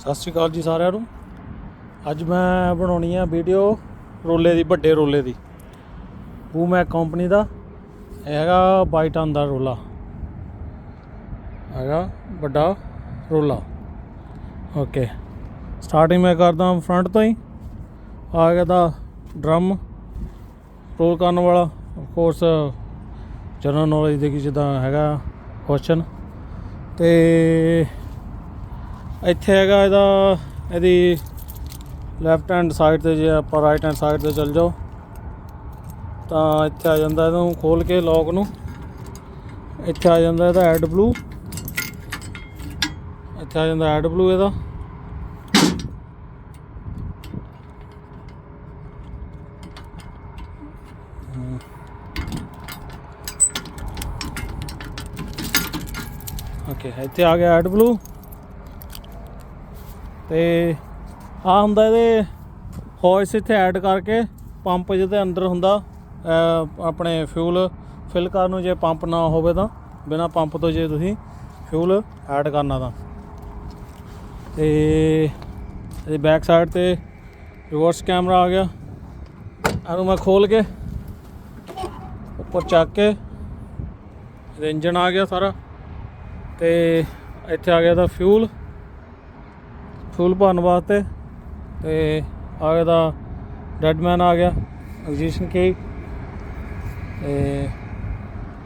ਸਤਿ ਸ਼੍ਰੀ ਅਕਾਲ ਜੀ ਸਾਰਿਆਂ ਨੂੰ। ਅੱਜ ਮੈਂ ਬਣਾਉਣੀ ਆ ਵੀਡੀਓ ਰੋਲੇ ਦੀ, ਵੱਡੇ ਰੋਲੇ ਦੀ। ਬੂਮੈਕ ਕੰਪਨੀ ਦਾ, ਇਹ ਹੈਗਾ 22 ਟਨ ਦਾ ਰੋਲਾ। ਹੈਗਾ ਵੱਡਾ ਰੋਲਾ। ਓਕੇ ਸਟਾਰਟਿੰਗ ਮੈਂ ਕਰਦਾ ਫਰੰਟ ਤੋਂ ਹੀ। ਆ ਗਿਆ ਦਾ ਡਰਮ ਰੋਲ ਕਰਨ ਵਾਲਾ। ਆਫ ਕੋਰਸ ਜਨਰਲ ਨੌਲੇਜ ਦੇ ਕੀ ਜਿੱਦਾਂ ਹੈਗਾ ਕੁਐਸਚਨ ਤੇ ਇੱਥੇ ਹੈਗਾ ਇਹਦਾ, ਇਹਦੀ ਲੈਫਟ ਹੈਂਡ ਸਾਈਡ ਤੇ ਜੇ ਆਪਾਂ ਰਾਈਟ ਹੈਂਡ ਸਾਈਡ ਤੇ ਚੱਲ ਜਾਓ, ਤਾਂ ਇੱਥੇ ਆ ਜਾਂਦਾ ਇਹਨੂੰ ਖੋਲ ਕੇ ਲੌਕ ਨੂੰ। ਇੱਥੇ ਆ ਜਾਂਦਾ ਇਹਦਾ ਐਡ ਬਲੂ ਇੱਥੇ ਆ ਜਾਂਦਾ ਐਡ ਬਲੂ ਇਹਦਾ। ਓਕੇ ਇੱਥੇ ਆ ਗਿਆ ਐਡ ਬਲੂ ਤੇ ਆ ਹੁੰਦਾ ਇਹਦੇ ਹੋਇਸ ਇੱਥੇ ਐਡ ਕਰਕੇ ਪੰਪ ਜਿਹਦੇ ਅੰਦਰ ਹੁੰਦਾ ਆਪਣੇ ਫਿਊਲ ਫਿਲ ਕਰਨ ਨੂੰ ਜੇ ਪੰਪ ਨਾ ਹੋਵੇ ਤਾਂ, ਬਿਨਾ ਪੰਪ ਤੋਂ ਜੇ ਤੁਸੀਂ ਫਿਊਲ ਐਡ ਕਰਨਾ ਤਾਂ। ਤੇ ਇਹਦੀ ਬੈਕ ਸਾਈਡ ਤੇ ਰਿਵਰਸ ਕੈਮਰਾ ਆ ਗਿਆ। ਇਹਨੂੰ ਮੈਂ ਖੋਲ ਕੇ ਉੱਪਰ ਚੱਕ ਕੇ ਇਹਦਾ ਇੰਜਨ ਆ ਗਿਆ ਸਾਰਾ। ਤੇ ਇੱਥੇ ਆ ਗਿਆ ਦਾ ਫਿਊਲ ਫਿਊਲ ਭਰਨ ਵਾਸਤੇ। ਤੇ ਆ ਗਿਆ ਦਾ ਡੈਡਮੈਨ ਆ ਗਿਆ ਐਗਜੀਸ਼ਨ ਕੀ। ਤੇ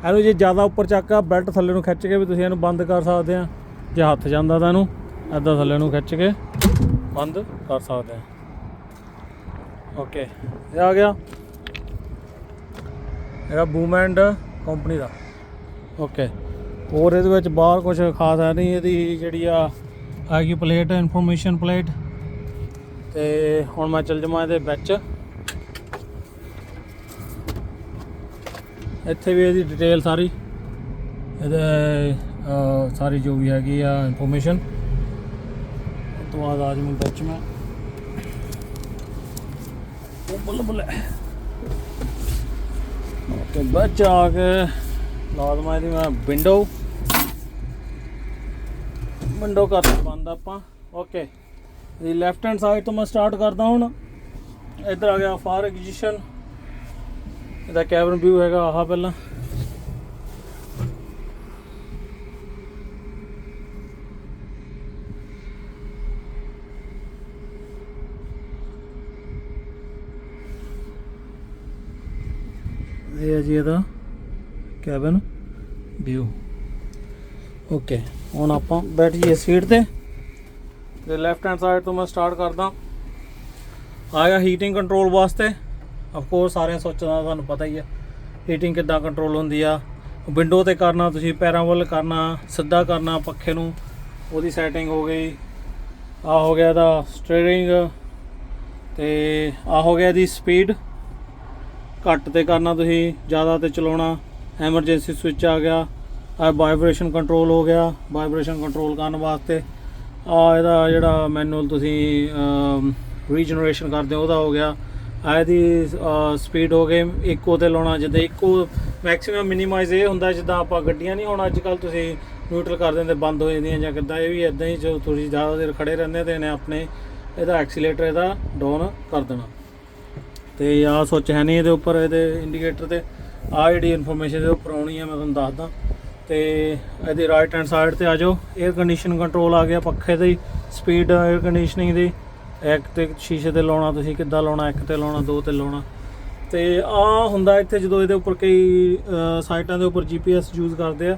ਇਹਨੂੰ ਜੇ ਜ਼ਿਆਦਾ ਉੱਪਰ ਚੱਕਾ ਬੈਲਟ ਥੱਲੇ ਨੂੰ ਖਿੱਚ ਕੇ ਵੀ ਤੁਸੀਂ ਇਹਨੂੰ ਬੰਦ ਕਰ ਸਕਦੇ ਆ, ਜੇ ਹੱਥ ਜਾਂਦਾ ਤਾਂ ਇਹਨੂੰ ਐਦਾਂ ਥੱਲੇ ਨੂੰ ਖਿੱਚ ਕੇ ਬੰਦ ਕਰ ਸਕਦੇ ਆ। ਓਕੇ ਇਹ ਆ ਗਿਆ। ਇਹਦਾ ਬੂਮੈਂਡ ਕੰਪਨੀ ਦਾ। ਓਕੇ ਹੋਰ ਇਹਦੇ ਵਿੱਚ ਬਾਹਰ ਕੁਝ ਖਾਸ ਹੈ ਨਹੀਂ, ਇਹਦੀ ਜਿਹੜੀ ਆ ਹੈਗੀ ਪਲੇਟ ਇਨਫੋਰਮੇਸ਼ਨ ਪਲੇਟ। ਤੇ ਹੁਣ ਮੈਂ ਚੱਲ ਜਾਵਾਂ ਇਹਦੇ ਵਿੱਚ। ਇੱਥੇ ਵੀ ਇਹਦੀ ਡਿਟੇਲ ਸਾਰੀ। ਇਹਦੇ ਸਾਰੀ ਜੋ ਵੀ ਹੈਗੀ ਆ ਇਨਫੋਰਮੇਸ਼ਨ ਉਸ ਤੋਂ ਬਾਅਦ ਆ ਜਾਵਾਂ ਵਿੱਚ ਮੈਂ। ਉਹ ਬੱਲੇ ਬੱਲੇ ਓਕੇ ਵਿੱਚ ਆ ਕੇ ਲਾਜਮਾ ਇਹਦੀ ਮੈਂ ਵਿੰਡੋ ਵਿੰਡੋ ਕਰ ਬੰਦ ਆਪਾਂ। ਓਕੇ ਇਹ ਲੈਫਟ ਹੈਂਡ ਸਾਈਡ ਤੋਂ ਮੈਂ ਸਟਾਰਟ ਕਰਦਾ ਹੁਣ। ਇੱਧਰ ਆ ਗਿਆ ਫਾਰ ਐਗਜੀਸ਼ਨ ਇਹਦਾ ਕੈਬਨ ਵਿਊ ਹੈਗਾ ਆਹ ਪਹਿਲਾਂ। ਇਹ ਹੈ ਜੀ ਇਹਦਾ ਕੈਬਨ ਵਿਊ ਓਕੇ ਹੁਣ ਆਪਾਂ ਬੈਠ ਜੀਏ ਸੀਟ ਤੇ। ਤੇ ਲੈਫਟ ਹੈਂਡ ਸਾਈਡ ਤੋਂ ਮੈਂ ਸਟਾਰਟ ਕਰਦਾ। ਆਇਆ ਹੀਟਿੰਗ ਕੰਟਰੋਲ ਵਾਸਤੇ। ਆਫ ਕੋਰਸ ਸਾਰਿਆਂ ਸੋਚਾਂ ਦਾ ਤੁਹਾਨੂੰ ਪਤਾ ਹੀ ਹੈ ਹੀਟਿੰਗ ਕਿੱਦਾਂ ਕੰਟਰੋਲ ਹੁੰਦੀ ਆ। ਵਿੰਡੋ ਤੇ ਕਰਨਾ, ਤੁਸੀਂ ਪੈਰਾਂ ਵੱਲ ਕਰਨਾ, ਸਿੱਧਾ ਕਰਨਾ ਪੱਖੇ ਨੂੰ। ਉਹਦੀ ਸੈਟਿੰਗ ਹੋ ਗਈ। ਆ ਹੋ ਗਿਆ ਇਹਦਾ ਸਟੀਅਰਿੰਗ ਤੇ ਆ ਹੋ ਗਿਆ ਇਹਦੀ ਸਪੀਡ ਘੱਟ ਤੇ ਕਰਨਾ ਤੁਸੀਂ, ਜ਼ਿਆਦਾ ਤੇ ਚਲਾਉਣਾ। ਐਮਰਜੈਂਸੀ ਸਵਿਚ ਆ ਗਿਆ। ਆ ਵਾਈਬ੍ਰੇਸ਼ਨ ਕੰਟਰੋਲ ਹੋ ਗਿਆ ਵਾਈਬ੍ਰੇਸ਼ਨ ਕੰਟਰੋਲ ਕਰਨ ਵਾਸਤੇ। ਆ ਇਹਦਾ ਜਿਹੜਾ ਮੈਨੂਅਲ ਤੁਸੀਂ ਰੀਜਨਰੇਸ਼ਨ ਕਰਦੇ ਹੋ, ਉਹਦਾ ਹੋ ਗਿਆ। ਆ ਇਹਦੀ ਸਪੀਡ ਹੋ ਗਈ, ਇੱਕੋ ਤੇ ਲਾਉਣਾ ਜਿੱਦਾਂ ਇੱਕੋ ਮੈਕਸਿਮਮ ਮਿਨੀਮਾਈਜ਼ ਇਹ ਹੁੰਦਾ ਜਿੱਦਾਂ ਆਪਾਂ ਗੱਡੀਆਂ ਨਹੀਂ ਹੁਣ ਅੱਜ ਕੱਲ ਤੁਸੀਂ ਨਿਊਟਰਲ ਕਰ ਦਿੰਦੇ, ਬੰਦ ਹੋ ਜਾਂਦੀਆਂ ਜਾਂ ਕਿੱਦਾਂ, ਇਹ ਵੀ ਇਦਾਂ ਹੀ ਜੋ ਤੁਸੀਂ ਜ਼ਿਆਦਾ ਦੇਰ ਖੜੇ ਰਹਿੰਦੇ ਤੇ ਇਹਨੇ ਆਪਣੇ, ਇਹਦਾ ਐਕਸੀਲੇਟਰ ਇਹਦਾ ਡਾਊਨ ਕਰ ਦੇਣਾ। ਤੇ ਆਹ ਸੁੱਚ ਹੈ ਨਹੀਂ ਇਹਦੇ ਉੱਪਰ, ਇਹਦੇ ਇੰਡੀਕੇਟਰ ਤੇ। ਆਹ ਜਿਹੜੀ ਇਨਫੋਰਮੇਸ਼ਨ ਇਹਦੇ ਉੱਪਰ ਆਉਣੀ ਹੈ ਮੈਂ ਤੁਹਾਨੂੰ ਦੱਸਦਾ। ਤੇ ਇਹਦੀ ਰਾਈਟ ਹੈਂਡ ਸਾਈਡ ਤੇ ਆ ਜਾਓ। 에ਅਰ ਕੰਡੀਸ਼ਨ ਕੰਟਰੋਲ ਆ ਗਿਆ ਪੱਖੇ ਦੀ ਸਪੀਡ 에ਅਰ ਕੰਡੀਸ਼ਨਿੰਗ ਦੀ। ਇੱਕ ਤੇ ਸ਼ੀਸ਼ੇ ਤੇ ਲਾਉਣਾ, ਤੁਸੀਂ ਕਿੱਦਾਂ ਲਾਉਣਾ, ਇੱਕ ਤੇ ਲਾਉਣਾ, ਦੋ ਤੇ ਲਾਉਣਾ। ਤੇ ਆ ਹੁੰਦਾ ਇੱਥੇ ਜਦੋਂ ਇਹਦੇ ਉੱਪਰ ਕਈ ਸਾਈਟਾਂ ਦੇ ਉੱਪਰ GPS ਯੂਜ਼ ਕਰਦੇ ਆ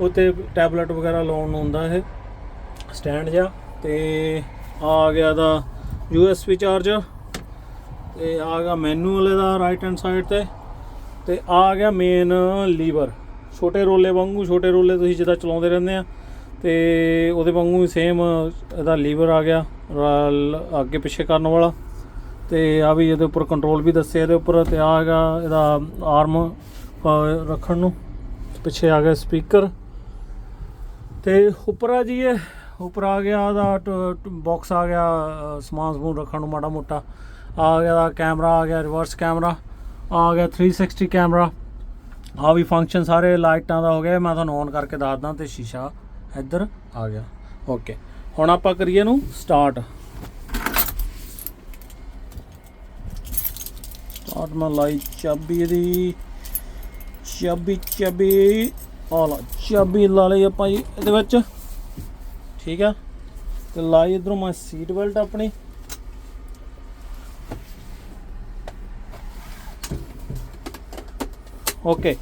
ਉੱਤੇ ਟੈਬਲੇਟ ਵਗੈਰਾ ਲਾਉਣ ਨੂੰ ਹੁੰਦਾ ਇਹ। ਸਟੈਂਡ ਜਿਹਾ। ਤੇ ਆ ਗਿਆ ਦਾ USB ਚਾਰਜਰ ਤੇ ਆ ਗਿਆ ਮੈਨੂਅਲ ਇਹਦਾ ਰਾਈਟ ਹੈਂਡ ਸਾਈਡ ਤੇ। ਤੇ ਆ ਗਿਆ ਮੇਨ ਲੀਵਰ ਛੋਟੇ ਰੋਲੇ ਵਾਂਗੂ, ਛੋਟੇ ਰੋਲੇ ਤੁਸੀਂ ਜਿੱਦਾਂ ਚਲਾਉਂਦੇ ਰਹਿੰਦੇ ਆ, ਤੇ ਉਹਦੇ ਵਾਂਗੂ ਹੀ ਸੇਮ ਇਹਦਾ ਲੀਵਰ ਆ ਗਿਆ ਅੱਗੇ ਪਿੱਛੇ ਕਰਨ ਵਾਲਾ, ਤੇ ਆ ਵੀ ਇਹਦੇ ਉੱਪਰ ਕੰਟਰੋਲ ਵੀ ਦੱਸਿਆ ਇਹਦੇ ਉੱਪਰ, ਤੇ ਆ ਹੈਗਾ ਇਹਦਾ ਆਰਮ ਰੱਖਣ ਨੂੰ, ਪਿੱਛੇ ਆ ਗਿਆ ਸਪੀਕਰ ਤੇ ਉੱਪਰ ਆ ਜੀ ਇਹ, ਉੱਪਰ ਆ ਗਿਆ ਇਹਦਾ ਬਾਕਸ ਆ ਗਿਆ ਸਮਾਨ ਸਮੂਨ ਰੱਖਣ ਨੂੰ ਮਾੜਾ ਮੋਟਾ, ਆ ਗਿਆ ਦਾ ਕੈਮਰਾ ਆ ਗਿਆ ਰਿਵਰਸ ਕੈਮਰਾ ਆ ਗਿਆ 360 ਕੈਮਰਾ ਆ ਵੀ ਫੰਕਸ਼ਨ ਸਾਰੇ ਲਾਈਟਾਂ ਦਾ ਹੋ ਗਿਆ ਮੈਂ ਤੁਹਾਨੂੰ ਔਨ ਕਰਕੇ ਦੱਸਦਾ ਤੇ ਸ਼ੀਸ਼ਾ ਇੱਧਰ ਆ ਗਿਆ। ਓਕੇ ਹੁਣ ਆਪਾਂ ਕਰੀਏ ਇਹਨੂੰ ਸਟਾਰਟ ਸਟਾਰਟ ਮੈਂ ਲਾਈ ਚਾਬੀ ਇਹਦੀ। ਚਾਬੀ ਚਾਬੀ, ਆ ਲਾ, ਚਾਬੀ ਲਾ ਲਈ ਆਪਾਂ ਜੀ ਇਹਦੇ ਵਿੱਚ। ਠੀਕ ਆ? ਤੇ ਲਾਈ ਇਧਰੋਂ ਮੈਂ ਸੀਟ ਬੈਲਟ ਆਪਣੀ। ਓਕੇ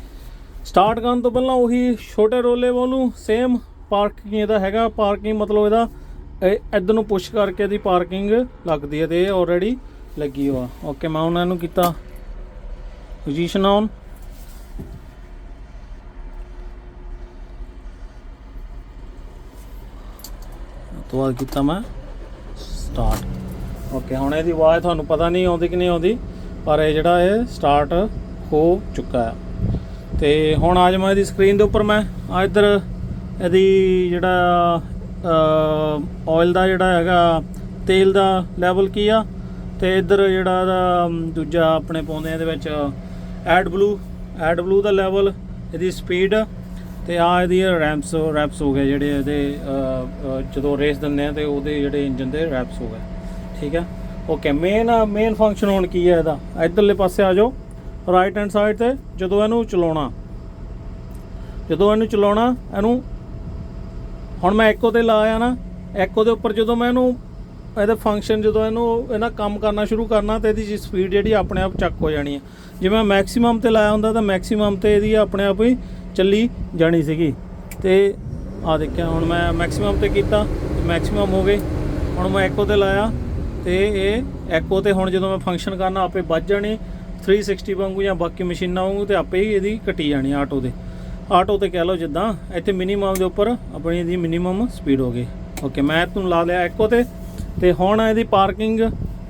ਸਟਾਰਟ ਕਰਨ ਤੋਂ ਪਹਿਲਾਂ ਉਹੀ ਛੋਟੇ ਰੋਲੇ ਵਾਲੂ ਸੇਮ ਪਾਰਕਿੰਗ ਇਹਦਾ ਹੈਗਾ। ਪਾਰਕਿੰਗ ਮਤਲਬ ਇਹਦਾ, ਇਹ ਇੱਧਰ ਨੂੰ ਪੁਸ਼ ਕਰਕੇ ਇਹਦੀ ਪਾਰਕਿੰਗ ਲੱਗਦੀ ਹੈ ਤੇ ਇਹ ਆਲਰੇਡੀ ਲੱਗੀ ਹੋਆ। ਓਕੇ ਮੈਂ ਉਹਨਾਂ ਨੂੰ ਕੀਤਾ ਪੋਜੀਸ਼ਨ ਔਨ ਤੋਂ ਬਾਅਦ ਕੀਤਾ ਮੈਂ ਸਟਾਰਟ ਓਕੇ ਹੁਣ ਇਹਦੀ ਆਵਾਜ਼ ਤੁਹਾਨੂੰ ਪਤਾ ਨਹੀਂ ਆਉਂਦੀ ਕਿ ਨਹੀਂ ਆਉਂਦੀ, ਪਰ ਇਹ ਜਿਹੜਾ ਇਹ ਸਟਾਰਟ ਹੋ ਚੁੱਕਾ ਹੈ। ਤੇ ਹੁਣ ਆ ਜਾਵਾਂ ਇਹਦੀ ਸਕਰੀਨ ਦੇ ਉੱਪਰ ਮੈਂ। ਆ ਇੱਧਰ ਇਹਦੀ ਜਿਹੜਾ ਆਇਲ ਦਾ ਜਿਹੜਾ ਹੈਗਾ, ਤੇਲ ਦਾ ਲੈਵਲ ਕੀ ਆ? ਤੇ ਇੱਧਰ ਜਿਹੜਾ ਇਹਦਾ ਦੂਜਾ ਆਪਣੇ ਪਾਉਂਦੇ ਆ ਇਹਦੇ ਵਿੱਚ ਐਡ ਬਲੂ ਐਡ ਬਲੂ ਦਾ ਲੈਵਲ ਇਹਦੀ ਸਪੀਡ ਤੇ ਆ ਇਹਦੀ ਰੈਂਪਸ ਰੈਪਸ ਹੋ ਗਏ ਜਿਹੜੇ ਇਹਦੇ ਜਦੋਂ ਰੇਸ ਦਿੰਦੇ ਆ ਤੇ ਉਹਦੇ ਜਿਹੜੇ ਇੰਜਨ ਦੇ ਰੈਪਸ ਹੋ ਗਏ। ਠੀਕ ਹੈ ਓਕੇ ਮੇਨ ਮੇਨ ਫੰਕਸ਼ਨ ਹੁਣ ਕੀ ਹੈ ਇਹਦਾ? ਇਧਰਲੇ ਪਾਸੇ ਆ ਜਾਓ। ਰਾਈਟ ਹੈਂਡ ਸਾਈਡ ਤੇ ਜਦੋਂ ਇਹਨੂੰ ਚਲਾਉਣਾ, ਜਦੋਂ ਇਹਨੂੰ ਚਲਾਉਣਾ, ਇਹਨੂੰ ਹੁਣ ਮੈਂ ਇੱਕੋ ਤੇ ਲਾਇਆ ਨਾ, ਇੱਕੋ ਦੇ ਉੱਪਰ ਜਦੋਂ ਮੈਂ ਇਹਨੂੰ ਇਹਦਾ ਫੰਕਸ਼ਨ ਜਦੋਂ ਇਹਨੂੰ ਇਹਨਾਂ ਕੰਮ ਕਰਨਾ ਸ਼ੁਰੂ ਕਰਨਾ ਤੇ ਇਹਦੀ ਸਪੀਡ ਜਿਹੜੀ ਆਪਣੇ ਆਪ ਚੱਕ ਹੋ ਜਾਣੀ ਹੈ। ਜੇ ਮੈਂ ਮੈਕਸਿਮਮ ਤੇ ਲਾਇਆ ਹੁੰਦਾ ਤਾਂ ਮੈਕਸਿਮਮ ਤੇ ਇਹਦੀ ਆਪਣੇ ਆਪ ਹੀ ਚੱਲੀ ਜਾਣੀ ਸੀਗੀ। ਤੇ ਆ ਦੇਖਿਆ, ਹੁਣ ਮੈਂ ਮੈਕਸਿਮਮ ਤੇ ਕੀਤਾ ਮੈਕਸਿਮਮ ਹੋ ਗਈ ਹੁਣ ਮੈਂ ਐਕੋ ਤੇ ਲਾਇਆ ਤੇ ਇਹ ਐਕੋ ਤੇ ਹੁਣ ਜਦੋਂ ਮੈਂ ਫੰਕਸ਼ਨ ਕਰਨਾ, ਆਪੇ ਵੱਜ ਜਾਣੀ। 360 ਵਾਂਗੂ ਜਾਂ ਬਾਕੀ ਮਸ਼ੀਨਾਂ ਵਾਂਗੂ ਤੇ ਆਪੇ ਹੀ ਇਹਦੀ ਕੱਟੀ ਜਾਣੀ ਆਟੋ ਦੇ। ਆਟੋ ਤੇ ਕਹਿ ਲਓ ਜਿੱਦਾਂ, ਇੱਥੇ ਮਿਨੀਮਮ ਦੇ ਉੱਪਰ ਆਪਣੀ ਇਹਦੀ ਮਿਨੀਮਮ ਸਪੀਡ ਹੋ ਗਈ। ਓਕੇ ਮੈਂ ਤੁਹਾਨੂੰ ਲਾ ਲਿਆ ਇੱਕੋ ਤੇ। ਤੇ ਹੁਣ ਇਹਦੀ ਪਾਰਕਿੰਗ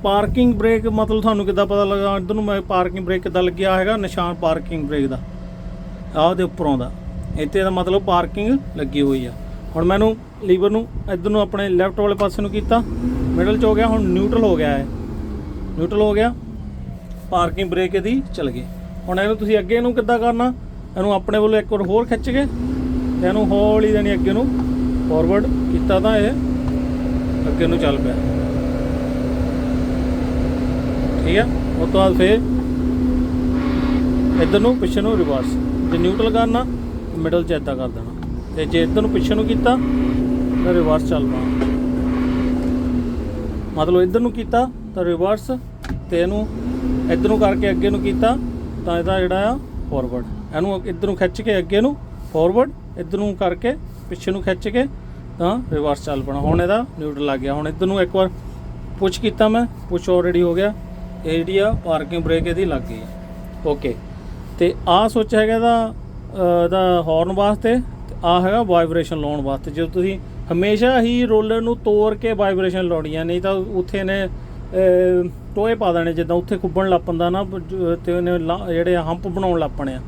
ਪਾਰਕਿੰਗ ਬ੍ਰੇਕ ਮਤਲਬ ਤੁਹਾਨੂੰ ਕਿੱਦਾਂ ਪਤਾ ਲੱਗਾ? ਇੱਧਰ ਨੂੰ ਮੈਂ ਪਾਰਕਿੰਗ ਬ੍ਰੇਕ ਕਿੱਦਾਂ ਲੱਗਿਆ ਹੈਗਾ? ਨਿਸ਼ਾਨ ਪਾਰਕਿੰਗ ਬ੍ਰੇਕ ਦਾ। ਆਹ ਉਹਦੇ ਉੱਪਰੋਂ ਦਾ। ਇੱਥੇ ਦਾ ਮਤਲਬ ਪਾਰਕਿੰਗ ਲੱਗੀ ਹੋਈ ਆ। ਹੁਣ ਮੈਨੂੰ ਲੀਵਰ ਨੂੰ ਇੱਧਰ ਨੂੰ ਆਪਣੇ ਲੈਫਟ ਵਾਲੇ ਪਾਸੇ ਨੂੰ ਕੀਤਾ। ਮਿਡਲ 'ਚ ਹੋ ਗਿਆ, ਹੁਣ ਨਿਊਟਰਲ ਹੋ ਗਿਆ ਹੈ ਨਿਊਟਰਲ ਹੋ ਗਿਆ। ਪਾਰਕਿੰਗ ਬ੍ਰੇਕ ਇਹਦੀ ਚੱਲ ਗਈ। ਹੁਣ ਇਹਨੂੰ ਤੁਸੀਂ ਅੱਗੇ ਨੂੰ ਕਿੱਦਾਂ ਕਰਨਾ? ਇਹਨੂੰ ਆਪਣੇ ਵੱਲੋਂ ਇੱਕ ਵਾਰ ਹੋਰ ਖਿੱਚ ਕੇ ਤੇ ਇਹਨੂੰ ਹੌਲੀ ਦੇਣੀ ਅੱਗੇ ਨੂੰ ਫਾਰਵਰਡ ਕੀਤਾ ਤਾਂ ਇਹ ਅੱਗੇ ਨੂੰ ਚੱਲ ਪਿਆ। ਠੀਕ ਹੈ ਉਹ ਤੋਂ ਬਾਅਦ ਫੇਰ ਇੱਧਰ ਨੂੰ ਪਿੱਛੇ ਨੂੰ ਰਿਵਰਸ ਜੇ ਨਿਊਟਰਲ ਕਰਨਾ ਮਿਡਲ 'ਚ ਏਦਾਂ ਕਰ ਦੇਣਾ। ਤੇ ਜੇ ਇੱਧਰ ਨੂੰ ਪਿੱਛੇ ਨੂੰ ਕੀਤਾ, ਤਾਂ ਰਿਵਰਸ ਚੱਲ ਪਾਣਾ। ਮਤਲਬ ਇੱਧਰ ਨੂੰ ਕੀਤਾ, ਤਾਂ ਰਿਵਰਸ ਤੇ ਇਹਨੂੰ ਇੱਧਰ ਨੂੰ ਕਰਕੇ ਅੱਗੇ ਨੂੰ ਕੀਤਾ ਤਾਂ ਇਹਦਾ ਜਿਹੜਾ ਆ ਫਾਰਵਰਡ ਇਹਨੂੰ ਇੱਧਰ ਨੂੰ ਖਿੱਚ ਕੇ ਅੱਗੇ ਨੂੰ ਫਾਰਵਰਡ ਇੱਧਰ ਨੂੰ ਕਰਕੇ ਪਿੱਛੇ ਨੂੰ ਖਿੱਚ ਕੇ ਤਾਂ ਰਿਵਰਸ ਚੱਲ ਪਣਾ। ਹੁਣ ਇਹਦਾ ਨਿਊਟਰਲ ਲੱਗ ਗਿਆ। ਹੁਣ ਇੱਧਰ ਨੂੰ ਇੱਕ ਵਾਰ ਪੁੱਛ ਕੀਤਾ ਮੈਂ ਪੁੱਛ ਆਲਰੇਡੀ ਹੋ ਗਿਆ। ਇਹ ਜਿਹੜੀ ਆ ਪਾਰਕਿੰਗ ਬ੍ਰੇਕ ਇਹਦੀ ਲੱਗ ਗਈ। ਓਕੇ ਤੇ ਆ ਸੋਚ ਹੈਗਾ ਇਹਦਾ ਅ, ਇਹਦਾ ਹਾਰਨ ਵਾਸਤੇ ਤੇ ਆ ਹੈਗਾ ਵਾਈਬ੍ਰੇਸ਼ਨ ਲਾਉਣ ਵਾਸਤੇ। ਜਦੋਂ ਤੁਸੀਂ ਹਮੇਸ਼ਾ ਹੀ ਰੋਲਰ ਨੂੰ ਤੋੜ ਕੇ ਵਾਈਬ੍ਰੇਸ਼ਨ ਲਾਉਣੀਆਂ ਨਹੀਂ ਤਾਂ ਉੱਥੇ ਨੇ ਟੋਏ ਪਾ ਦੇਣੇ, ਜਿੱਦਾਂ ਉੱਥੇ ਖੁੱਬਣ ਲੱਪੰਦਾ ਨਾ ਜ- ਤੇ ਉਹਨੇ ਲਾ- ਜਿਹੜੇ ਹੰਪ ਬਣਾਉਣ ਲੱਪਣੇ ਆ।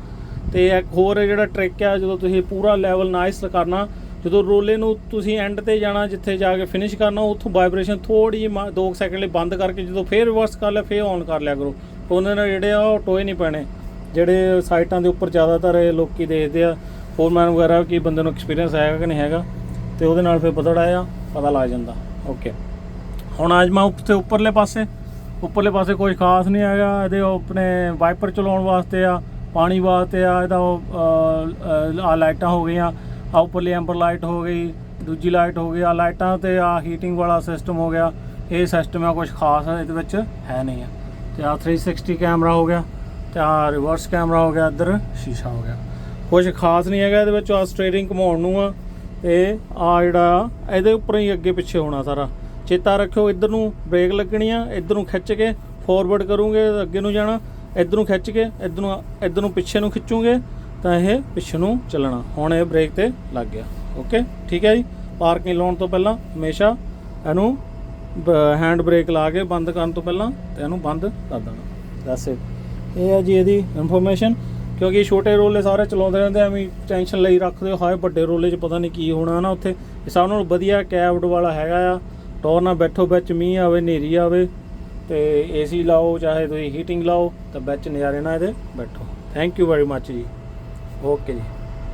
ਤੇ ਇੱਕ ਹੋਰ ਜਿਹੜਾ ਟ੍ਰਿਕ ਆ, ਜਦੋਂ ਤੁਸੀਂ ਪੂਰਾ ਲੈਵਲ ਨਾਈਸ ਕਰਨਾ, ਜਦੋਂ ਰੋਲੇ ਨੂੰ ਤੁਸੀਂ ਐਂਡ ਤੇ ਜਾਣਾ, ਜਿੱਥੇ ਜਾ ਕੇ ਫਿਨਿਸ਼ ਕਰਨਾ, ਉੱਥੋਂ ਵਾਈਬ੍ਰੇਸ਼ਨ ਥੋੜੀ ਜਿਹੀ 2 ਸੈਕਿੰਡ ਲਈ ਬੰਦ ਕਰਕੇ ਜਦੋਂ ਫੇਰ ਰਿਵਰਸ ਕਰ ਲਿਆ, ਫੇਰ ਔਨ ਕਰ ਲਿਆ ਕਰੋ। ਉਹਨਾਂ ਨਾਲ ਜਿਹੜੇ ਆ, ਉਹ ਟੋਏ ਨਹੀਂ ਪੈਣੇ। ਜਿਹੜੇ ਸਾਈਟਾਂ ਦੇ ਉੱਪਰ ਜ਼ਿਆਦਾਤਰ ਇਹ ਲੋਕੀ ਦੇਖਦੇ ਆ ਫੋਰਮੈਨ ਵਗੈਰਾ, ਕੀ ਬੰਦੇ ਨੂੰ ਐਕਸਪੀਰੀਅੰਸ ਹੈਗਾ ਕਿ ਨਹੀਂ ਹੈਗਾ, ਤੇ ਉਹਦੇ ਨਾਲ ਫਿਰ ਪਤਾ ਆ ਪਤਾ ਲੱਗ ਜਾਂਦਾ। ਓਕੇ ਹੁਣ ਅੱਜ ਮੈਂ ਉੱਤੇ ਉੱਪਰਲੇ ਪਾਸੇ ਉੱਪਰਲੇ ਪਾਸੇ ਕੋਈ ਖਾਸ ਨਹੀਂ ਹੈਗਾ, ਇਹਦੇ ਉਹ ਆਪਣੇ ਵਾਈਪਰ ਚਲਾਉਣ ਵਾਸਤੇ ਆ, ਪਾਣੀ ਵਾਸਤੇ ਆ, ਇਹਦਾ ਆ ਲਾਈਟਾਂ ਹੋ ਗਈਆਂ ਆ ਉੱਪਰਲੀ ਐਂਬਰ ਲਾਈਟ ਹੋ ਗਈ, ਦੂਜੀ ਲਾਈਟ ਹੋ ਗਈ ਆ ਲਾਈਟਾਂ ਤੇ ਆ ਹੀਟਿੰਗ ਵਾਲਾ ਸਿਸਟਮ ਹੋ ਗਿਆ, ਇਹ ਸਿਸਟਮ ਆ ਕੁਝ ਖਾਸ ਇਹਦੇ ਵਿੱਚ ਹੈ ਨਹੀਂ ਆ। ਤੇ ਆ 360 ਕੈਮਰਾ ਹੋ ਗਿਆ, ਤੇ ਆ ਰਿਵਰਸ ਕੈਮਰਾ ਹੋ ਗਿਆ, ਇੱਧਰ ਸ਼ੀਸ਼ਾ ਹੋ ਗਿਆ। ਕੁਝ ਖਾਸ ਨਹੀਂ ਹੈਗਾ ਇਹਦੇ ਵਿੱਚ ਆ ਸਟੀਅਰਿੰਗ ਘੁਮਾਉਣ ਨੂੰ ਆ ਤੇ ਆ ਜਿਹੜਾ ਇਹਦੇ ਉੱਪਰ ਹੀ ਅੱਗੇ ਪਿੱਛੇ ਹੋਣਾ ਸਾਰਾ। ਚੇਤਾ ਰੱਖਿਓ ਇੱਧਰ ਨੂੰ ਬ੍ਰੇਕ ਲੱਗਣੀ ਆ ਇੱਧਰ ਨੂੰ ਖਿੱਚ ਕੇ ਫਾਰਵਰਡ ਕਰੋਗੇ ਅੱਗੇ ਨੂੰ ਜਾਣਾ ਇੱਧਰ ਨੂੰ ਖਿੱਚ ਕੇ ਇੱਧਰ ਨੂੰ ਇੱਧਰ ਨੂੰ ਪਿੱਛੇ ਨੂੰ ਖਿੱਚੋਗੇ ਤਾਂ ਇਹ ਪਿੱਛੇ ਨੂੰ ਚੱਲਣਾ। ਹੁਣ ਇਹ ਬ੍ਰੇਕ ਤੇ ਲੱਗ ਗਿਆ। ਓਕੇ ਠੀਕ ਹੈ ਜੀ? ਪਾਰਕਿੰਗ ਲਾਉਣ ਤੋਂ ਪਹਿਲਾਂ ਹਮੇਸ਼ਾ ਇਹਨੂੰ ਹੈਂਡ ਬ੍ਰੇਕ ਲਾ ਕੇ ਬੰਦ ਕਰਨ ਤੋਂ ਪਹਿਲਾਂ ਤੇ ਇਹਨੂੰ ਬੰਦ ਕਰ ਦੇਣਾ। ਦੈਟਸ ਇਹ ਹੈ ਜੀ ਇਹਦੀ ਇਨਫੋਰਮੇਸ਼ਨ ਕਿਉਂਕਿ ਛੋਟੇ ਰੋਲੇ ਸਾਰੇ ਚਲਾਉਂਦੇ ਰਹਿੰਦੇ ਐਵੇਂ ਟੈਨਸ਼ਨ ਲਈ ਰੱਖਦੇ ਹੋ, ਹਾਏ ਵੱਡੇ ਰੋਲੇ 'ਚ ਪਤਾ ਨਹੀਂ ਕੀ ਹੋਣਾ ਨਾ ਉੱਥੇ। ਇਹ ਸਭ ਨਾਲੋਂ ਵਧੀਆ ਕੈਬਡ ਵਾਲਾ ਹੈਗਾ ਆ। ਟੌਰ ਨਾਲ ਬੈਠੋ ਵਿੱਚ ਮੀਂਹ ਆਵੇ, ਹਨੇਰੀ ਆਵੇ, ਤੇ ਏਸੀ ਲਾਓ, ਚਾਹੇ ਤੁਸੀਂ ਹੀਟਿੰਗ ਲਾਓ, ਤਾਂ ਵਿੱਚ ਨਜ਼ਾਰੇ ਨਾਲ ਇਹਦੇ ਬੈਠੋ। ਥੈਂਕ ਯੂ ਵੈਰੀ ਮੱਚ ਜੀ। ਓਕੇ ਜੀ।